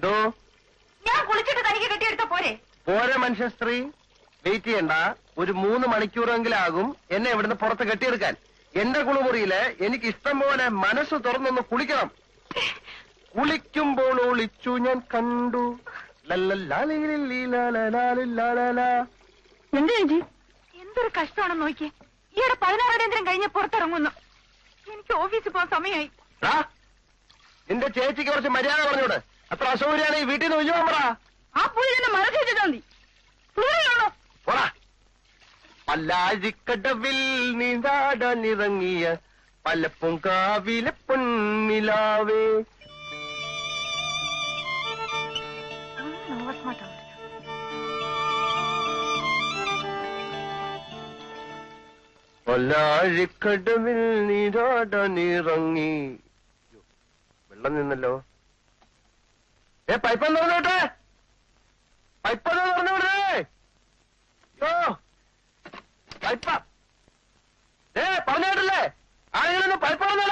എന്തോ? ഞാൻ കുളിച്ചിട്ട് തനിക്ക് കെട്ടിയെടുത്ത പോരെ. പോരെ മനുഷ്യ സ്ത്രീ. വെയിറ്റ് ചെയ്യണ്ട. ഒരു മൂന്ന് മണിക്കൂറെങ്കിലാകും എന്നെ ഇവിടുന്ന് പുറത്ത് കെട്ടിയെടുക്കാൻ. എന്റെ കുളിമുറിയിൽ എനിക്ക് ഇഷ്ടം പോലെ മനസ്സ് തുറന്നൊന്ന് കുളിക്കണം. കുളിക്കുമ്പോൾ ഒളിച്ചു ഞാൻ കണ്ടു. എന്ത് ചേച്ചി? എന്തൊരു കഷ്ടമാണെന്ന് നോക്കിയേ. ഈയിടെ പതിനാറടിയന്തരം കഴിഞ്ഞ് പുറത്തിറങ്ങുന്നു. എനിക്ക് ഓഫീസിൽ പോകാൻ സമയമായി. നിന്റെ ചേച്ചിക്ക് കുറച്ച് മര്യാദ പറഞ്ഞോട്. അത്ര അസൗകര്യാണ് ഈ വീട്ടിൽ നിന്ന് ഒഴിഞ്ഞു പറ. ആ പുലി എന്നെ മറച്ചു വെച്ചിട്ടാ മതി. പുള്ളിയാണോ പോടാ. പല്ലാഴിക്കടവിൽ നീന്താടാനിറങ്ങിയ പലപ്പും കാവിലെ പൊന്നിലാവേ. പല്ലാഴിക്കടവിൽ നീരാടാനിറങ്ങി വെള്ളം നിന്നല്ലോ. ഏ പൈപ്പ് തുറന്നോട്ടെ പൈപ്പ് തുറന്നു വിടേ. യോ പൈപ്പ ഏ പറഞ്ഞിട്ടില്ലേ ആരെങ്കിലും പൈപ്പ് തുറന്നോളാൻ